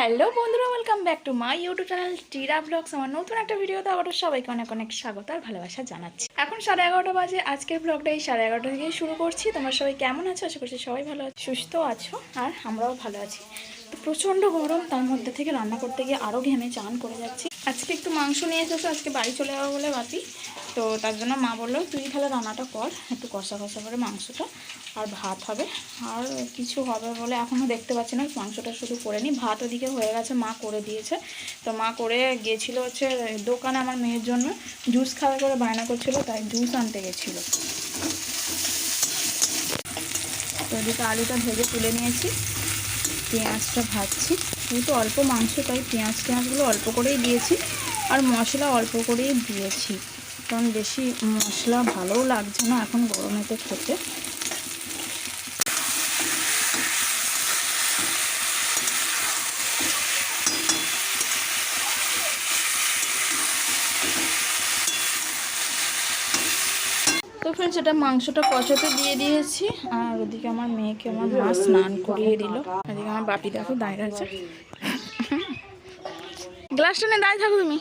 Hello বন্ধুরা welcome back to my YouTube channel Tira blogs আমার নতুন একটা ভিডিওতে আবারও সবাইকে অনেক অনেক স্বাগত আর ভালোবাসা জানাচ্ছি। এখন সাড়ে এগারোটা বাজে, আজকের ব্লগটা এই সাড়ে এগারোটা থেকেই শুরু করছি। তোমরা সবাই কেমন আছো? আশা করছি সবাই ভালো আছো, সুস্থ আছো, আর আমরাও ভালো আছি। তো প্রচণ্ড গরম, তার মধ্যে থেকে রান্না করতে গিয়ে আরও ঘেমে চান করে যাচ্ছি। আজকে একটু মাংস নিয়ে এসেছ, আজকে বাড়ি চলে যাব বলে বাপি তো তার জন্য মা বলল, তুই তাহলে রান্নাটা কর, একটু কষা কষা করে মাংসটা, আর ভাত হবে। আর কিছু হবে বলে এখনও দেখতে পাচ্ছি না, মাংসটা শুধু করে নিই ভাত ওদিকে হয়ে গেছে, মা করে দিয়েছে। তো মা করে গিয়েছিল হচ্ছে, দোকানে আমার মেয়ের জন্য জুস খাওয়া করে বায়না করছিল, তাই জুস আনতে গেছিল। তো এদিকে আলুটা ভেজে তুলে নিয়েছি, পেঁয়াজটা ভাজছি। যেহেতু অল্প মাংস, তাই পেঁয়াজ পেঁয়াজগুলো অল্প করেই দিয়েছি আর মশলা অল্প করেই দিয়েছি। কারণ বেশি মশলা ভালোও লাগছে না এখন গরমেতে খেতে। ফ্রেন্ডস এটা মাংসটা কষাতে দিয়ে দিয়েছি। আর ওদিকে আমার মেয়েকে আমার মা স্নান করিয়ে দিল। এদিকে আমার বাপি দেখো দাঁড়িয়ে আছে। গ্লাসটা নিয়ে দাঁড়িয়ে থাকো তুমি।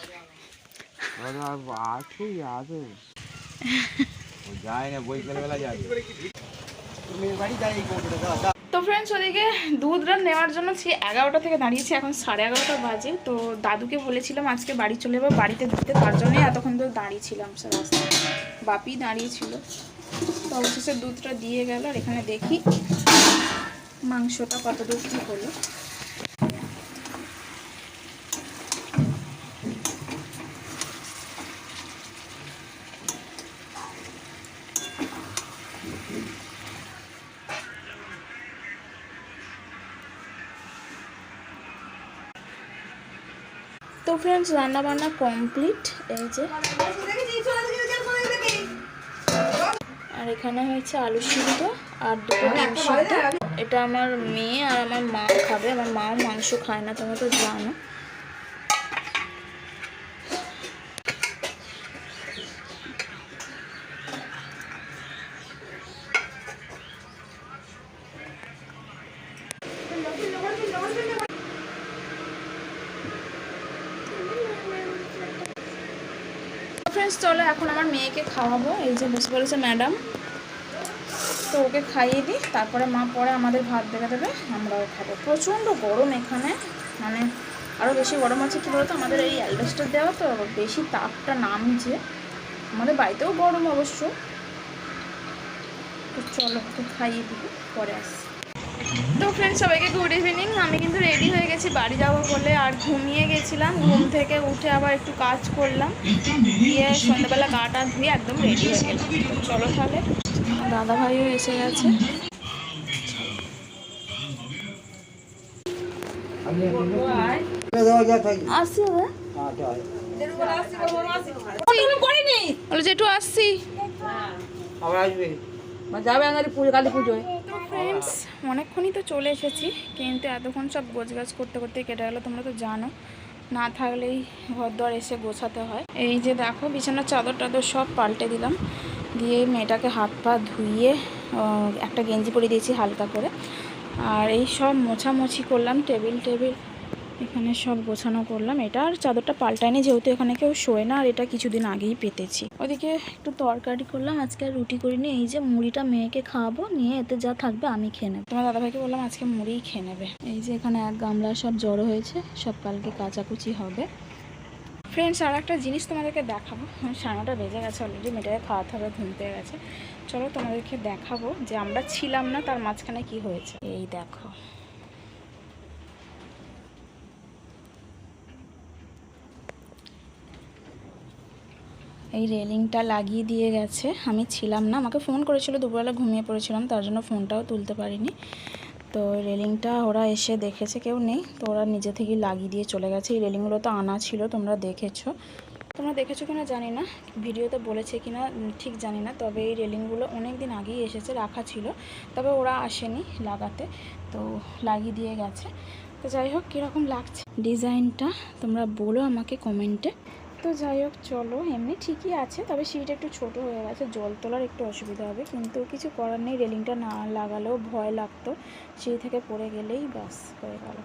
যায় না যায় তুমি বাড়ি যাই তো ফ্রেন্ডস ওদিকে দুধটা নেওয়ার জন্য সে এগারোটা থেকে দাঁড়িয়েছি, এখন সাড়ে এগারোটা বাজে। তো দাদুকে বলেছিলাম আজকে বাড়ি চলে যাব, বাড়িতে দিতে তার জন্যই এতক্ষণ ধরে দাঁড়িয়েছিলাম সে রাস্তায় বাপি দাঁড়িয়েছিল। তো অবশেষে দুধটা দিয়ে গেল, আর এখানে দেখি মাংসটা কত দূর কী হলো। তো ফ্রেন্ডস রান্না বান্না কমপ্লিট এই যে। আর এখানে হয়েছে আলু সিদ্ধ আর দুটো ডিম সিদ্ধ। এটা আমার মেয়ে আর আমার মা খাবে, আমার মাও মাংস খায় না, তোমরা তো জানো। ফ্রেন্ডস চলো এখন আমার মেয়েকে খাওয়াবো। এই যে বসে বলেছে ম্যাডাম তো ওকে খাইয়ে দিই, তারপরে মা পরে আমাদের ভাত দেখে দেবে, আমরাও খাব। প্রচণ্ড গরম এখানে মানে আরও বেশি গরম আছে কী বলতো? আমাদের এই অ্যালবেস্টার দেওয়া তো, বেশি তাপটা নামছে। আমাদের বাড়িতেও গরম অবশ্য। তো চলো ওকে খাইয়ে দিই, পরে আসি তো ফ্রেন্ড সবাইকে গুড ইভিনিং আমি কিন্তু রেডি হয়ে গেছি, বাড়ি যাব বলে। আর ঘুমিয়ে গেছিলাম, ঘুম থেকে উঠে আবার একটু কাজ করলাম। দিয়ে সন্ধ্যাবেলা গাটা ধুয়ে একদম রেডি হয়ে গেলাম। চলো তাহলে। দাদা ভাইও এসে গেছে। একটু আসছি যাবে পুজো, কালী পুজোয়। ফ্রেন্ডস অনেকক্ষণই তো চলে এসেছি কিন্তু এতক্ষণ সব গোছগাছ করতে করতে কেটে গেলো তোমরা তো জানো। না থাকলেই ঘর দর এসে গোছাতে হয়। এই যে দেখো বিছানার চাদর টাদর সব পাল্টে দিলাম। দিয়ে মেয়েটাকে হাত পা ধুইয়ে একটা গেঞ্জি পরিয়ে দিয়েছি হালকা করে। আর এই সব মোছামুছি করলাম টেবিল টেবিল এখানে সব গোছানো করলাম। এটা আর চাদরটা পাল্টায়নি, যেহেতু এখানে কেউ শোয় না, আর এটা কিছুদিন আগেই পেতেছি। ওদিকে একটু তরকারি করলাম, আজকে আর রুটি করিনি। এই যে মুড়িটা মেয়েকে খাওয়াবো, নিয়ে এতে যা থাকবে আমি খেয়ে নেব। তোমার দাদাভাইকে বললাম আজকে মুড়িই খেয়ে নেবে। এই যে এখানে এক গামলা সব জড়ো হয়েছে, সব কালকে কাচাকুচি হবে। ফ্রেন্ডস আর একটা জিনিস তোমাদেরকে দেখাবো। সাড়ে বেজে গেছে অলরেডি মেয়েটাকে খাওয়াতে হবে, ঘুম পেয়ে গেছে। চলো তোমাদেরকে দেখাবো যে আমরা ছিলাম না, তার মাঝখানে কি হয়েছে। এই দেখো। এই রেলিংটা লাগিয়ে দিয়ে গেছে। আমি ছিলাম না, আমাকে ফোন করেছিল, দুপুরবেলা ঘুমিয়ে পড়েছিলাম, তার জন্য ফোনটাও তুলতে পারিনি। তো রেলিংটা ওরা এসে দেখেছে, কেউ নেই, তো ওরা নিজে থেকেই লাগিয়ে দিয়ে চলে গেছে। এই রেলিংগুলো তো আনা ছিল, তোমরা দেখেছ। তোমরা দেখেছ কিনা জানি না, ভিডিওতে বলেছে কিনা ঠিক জানি না, তবে এই রেলিংগুলো অনেক দিন আগেই এসেছে, রাখা ছিল। তবে ওরা আসেনি লাগাতে, তো লাগিয়ে দিয়ে গেছে। তো যাই হোক, কীরকম লাগছে? ডিজাইনটা তোমরা বলো আমাকে কমেন্টে। তো যাই হোক, চলো, এমনি ঠিকই আছে, তবে সিট একটু ছোট হয়ে গেছে, জল তোলার একটু অসুবিধা হবে, কিন্তু কিছু করার নেই, রেলিংটা না লাগালেও ভয় লাগতো, সিঁড়ি থেকে পড়ে গেলেই ব্যাস হয়ে গেল।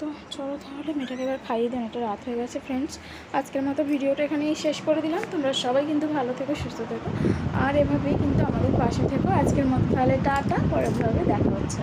তো চলো তাহলে, মেয়েটাকে এবার খাইয়ে দেন, এটা রাত হয়ে গেছে ফ্রেন্ডস আজকের মতো ভিডিওটা এখানেই শেষ করে দিলাম, তোমরা সবাই কিন্তু ভালো থেকো, সুস্থ থেকো, আর এভাবেই কিন্তু আমাদের পাশে থেকো আজকের মতো, তাহলে টাটা, পরের ভাবে দেখা হচ্ছে।